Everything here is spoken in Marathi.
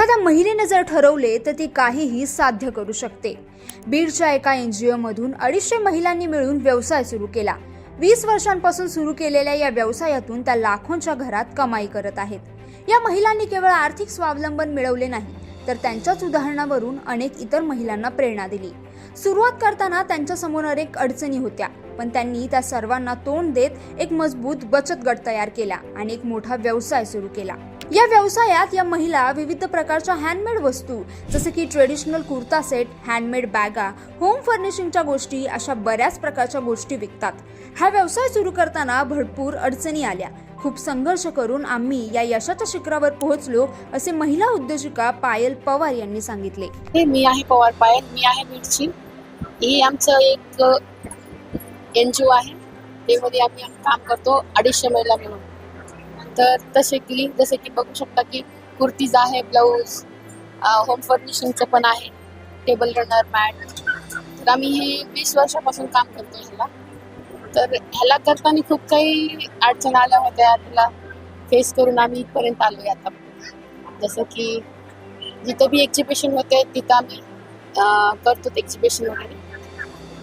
एखाद्या महिलेने जर ठरवले तर ती काहीही साध्य करू शकते. बीडच्या एका एन जी ओमधून अडीचशे महिलांनी मिळून व्यवसाय सुरू केला. वीस वर्षांपासून सुरू केलेल्या या व्यवसायातून त्या लाखोंच्या घरात कमाई करत आहेत. या महिलांनी केवळ आर्थिक स्वावलंबन मिळवले नाही तर त्यांच्याच उदाहरणावरून अनेक इतर महिलांना प्रेरणा दिली. सुरुवात करताना त्यांच्यासमोर अनेक अडचणी होत्या पण त्यांनी त्या सर्वांना तोंड देत एक मजबूत बचत गट तयार केला आणि एक मोठा व्यवसाय सुरू केला. या व्यवसायात या महिला विविध प्रकारच्या हँडमेड वस्तू जसे की ट्रेडिशनल कुर्ता सेट हँडमेड बॅगा होम फर्निशिंगच्या गोष्टी अशा बऱ्याच प्रकारच्या गोष्टी विकतात. हा व्यवसाय सुरू करताना भरपूर अडचणी आल्या. खूप संघर्ष करून आम्ही या यशाच्या शिखरावर पोहोचलो असे महिला उद्योजिका पायल पवार यांनी सांगितले. हे मी आहे पवार पायल मी आहे मिरची. ही आमचं एक एन जी ओ आहे. त्यामध्ये आम्ही काम करतो अडीचशे महिला मिळून. तर तसे की जसे की बघू शकता की कुर्तीज आहे ब्लाऊज होम फर्निशिंगचं पण आहे टेबल रनर मॅट तर आम्ही हे वीस वर्षापासून काम करतो ह्याला. तर ह्याला करताना खूप काही अडचण आल्या होत्या. त्याला फेस करून आम्ही इथपर्यंत आलो आहे आता. जसं की जिथं बी एक्झिबिशन होते तिथं आम्ही करतो एक्झिबिशन वगैरे.